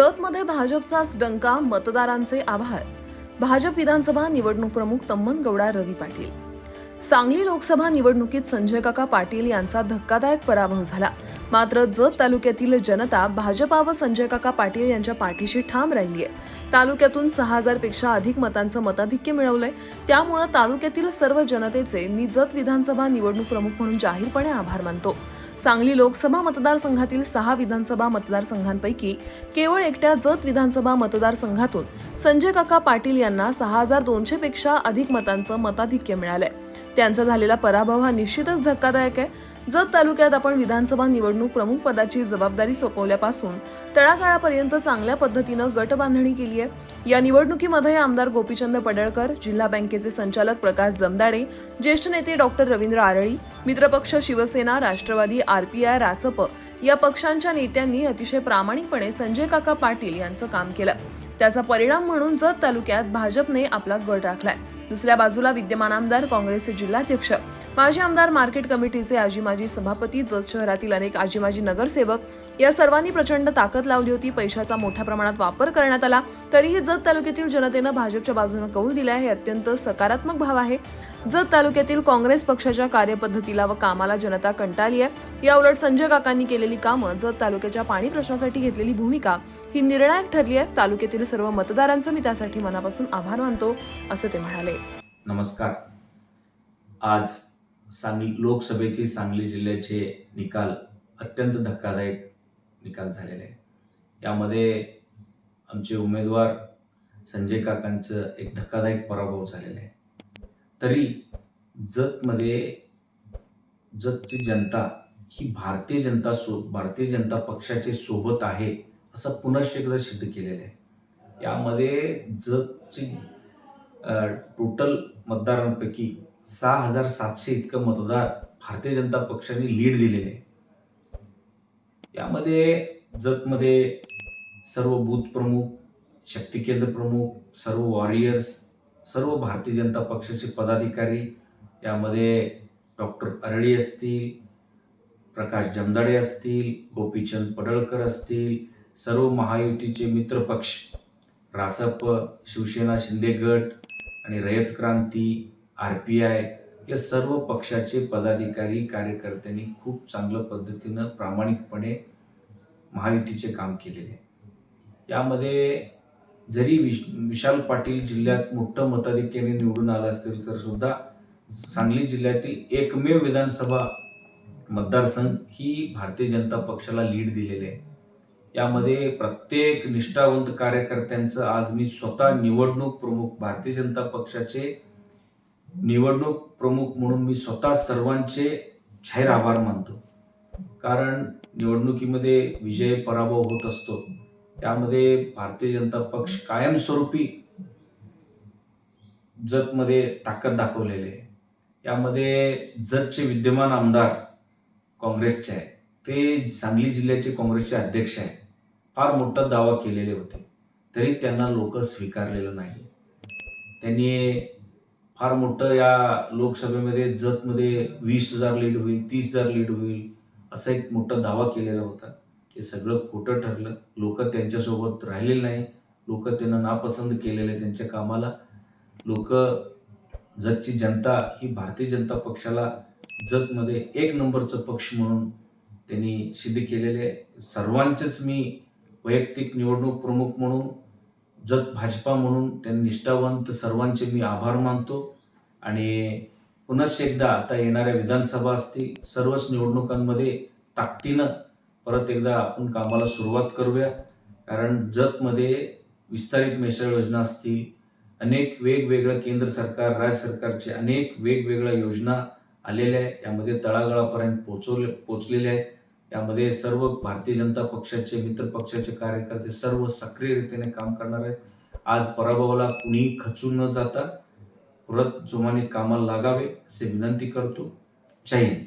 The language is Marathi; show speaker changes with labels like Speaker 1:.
Speaker 1: जतमध्ये भाजपचाच डंका मतदारांचे आभार. भाजप विधानसभा निवडणूक प्रमुख तम्मन गौडा रवी पाटील. सांगली लोकसभा निवडणुकीत संजय काका पाटील यांचा धक्कादायक पराभव झाला. मात्र जत तालुक्यातील जनता भाजपा व संजय काका पाटील यांच्या पाठीशी ठाम राहिली आहे तालुक्यातून सहा हजारपेक्षा अधिक मतांचं मताधिक्य मिळवलंय. त्यामुळं तालुक्यातील सर्व जनतेचे मी जत विधानसभा निवडणूक प्रमुख म्हणून जाहीरपणे आभार मानतो. सांगली लोकसभा मतदारसंघातील सहा विधानसभा मतदारसंघांपैकी केवळ एकट्या जत विधानसभा मतदारसंघातून संजय काका पाटील यांना सहा हजार दोनशे पेक्षा अधिक मतांचं मताधिक्य मिळालंय. त्यांचा झालेला पराभव हा निश्चितच धक्कादायक आहे. जत तालुक्यात आपण विधानसभा निवडणूक प्रमुख पदाची जबाबदारी सोपवल्यापासून तळागाळापर्यंत चांगल्या पद्धतीनं गट बांधणी केली आहे. या निवडणुकीमध्ये आमदार गोपीचंद पडळकर जिल्हा बँकेचे संचालक प्रकाश जमदाडे ज्येष्ठ नेते डॉक्टर रवींद्र आरळी मित्रपक्ष शिवसेना राष्ट्रवादी आरपीआय रासप या पक्षांच्या नेत्यांनी अतिशय प्रामाणिकपणे संजय काका पाटील यांचं काम केलं. त्याचा परिणाम म्हणून जत तालुक्यात भाजपने आपला गट राखलाय. दुसऱ्या बाजूला विद्यमान आमदार काँग्रेसचे जिल्हाध्यक्ष माजी आमदार मार्केट कमिटीचे आजी माजी सभापती जत शहरातील अनेक आजी माजी नगरसेवक या सर्वांनी प्रचंड ताकद लावली होती. पैशाचा मोठ्या प्रमाणात वापर करण्यात आला. तरीही जत तालुक्यातील जनतेनं भाजपच्या बाजूने कौल दिला हे अत्यंत सकारात्मक भाव आहे. जत तालुक्यातील काँग्रेस पक्षाच्या कार्यपद्धतीला व कामाला जनता कंटाळली आहे. याउलट संजय काकांनी केलेली कामं जत तालुक्याच्या पाणी प्रश्नासाठी घेतलेली भूमिका ही निर्णायक ठरली आहे. तालुक्यातील सर्व मतदारांचं मी त्यासाठी मनापासून आभार मानतो असं ते म्हणाले.
Speaker 2: नमस्कार. आज सांगली लोकसभेचे सांगली जिल्ह्याचे निकाल अत्यंत धक्कादायक निकाल झालेले आहे यामध्ये आमचे उमेदवार संजय काकांचं एक धक्कादायक पराभव झालेला आहे. तरी जतमध्ये जतची जनता ही भारतीय जनता सो भारतीय जनता पक्षाचे सोबत आहे असं पुनश्च एकदा सिद्ध केलेलं आहे. यामध्ये जतची टोटल मतदारांपैकी सहा हजार सातशे इतकं मतदार भारतीय जनता पक्षाने लीड दिलेले. आहे यामध्ये जतमध्ये सर्व बूथ प्रमुख शक्ती केंद्र प्रमुख सर्व वॉरियर्स सर्व भारतीय जनता पक्षाचे पदाधिकारी यामध्ये डॉक्टर अरळी असतील प्रकाश जमदाडे असतील गोपीचंद पडळकर असतील सर्व महायुतीचे मित्रपक्ष रासप शिवसेना शिंदे गट आणि Rayat Kranti R P I या सर्व पक्षाचे पदाधिकारी कार्यकर्त्यांनी खूप चांगल्या पद्धतीनं प्रामाणिकपणे महायुतीचे काम केलेले. आहे यामध्ये जरी विश विशाल पाटील जिल्ह्यात मोठं मताधिक्याने निवडून आलं असतील तर सुद्धा सांगली जिल्ह्यातील एकमेव विधानसभा मतदारसंघ ही भारतीय जनता पक्षाला लीड दिलेले आहे. यामध्ये प्रत्येक निष्ठावंत कार्यकर्त्यांचं आज मी स्वतः निवडणूक प्रमुख भारतीय जनता पक्षाचे निवडणूक प्रमुख म्हणून मी स्वतः सर्वांचे जाहीर आभार मानतो. कारण निवडणुकीमध्ये विजय पराभव होत असतो. त्यामध्ये भारतीय जनता पक्ष कायमस्वरूपी जतमध्ये ताकद दाखवलेली आहे. यामध्ये जतचे विद्यमान आमदार काँग्रेसचे आहे ते सांगली जिल्ह्याचे काँग्रेसचे अध्यक्ष आहे फार मोठा दावा केलेले होते. तरी त्यांना लोक स्वीकारलेलं नाही. त्यांनी फार मोठं या लोकसभेमध्ये जतमध्ये वीस हजार लीड होईल तीस हजार लीड होईल असा एक मोठा दावा केलेला होता. हे सगळं खोटं ठरलं. लोक त्यांच्यासोबत राहिलेले नाही. लोक त्यांना नापसंत केलेले त्यांच्या कामाला. लोक जतची जनता ही भारतीय जनता पक्षाला जतमध्ये एक नंबरचं पक्ष म्हणून त्यांनी सिद्ध केलेले आहे. सर्वांचेच मी वैयक्तिक निवडणूक प्रमुख म्हणून जत भाजपा म्हणून त्यांनी निष्ठावंत सर्वांचे मी आभार मानतो. आणि पुनश्च एकदा आता येणाऱ्या विधानसभा असतील सर्वच निवडणुकांमध्ये ताकदीनं परत एकदा आपण कामाला सुरुवात करूया. कारण जतमध्ये विस्तारित मिसळ योजना असतील अनेक वेगवेगळ्या केंद्र सरकार राज्य सरकारचे अनेक वेगवेगळ्या योजना आलेल्या आहे. यामध्ये तळागाळापर्यंत पोचवले पोचलेल्या आहेत. यामध्ये सर्व भारतीय जनता पक्षाचे मित्र पक्षाचे कार्यकर्ते सर्व सक्रियरितीने काम करणार आहेत. आज पराभवाला कुणीही खचून न जाता परत जोमाने कामाला लागावे असे विनंती करतो. जय हिंद.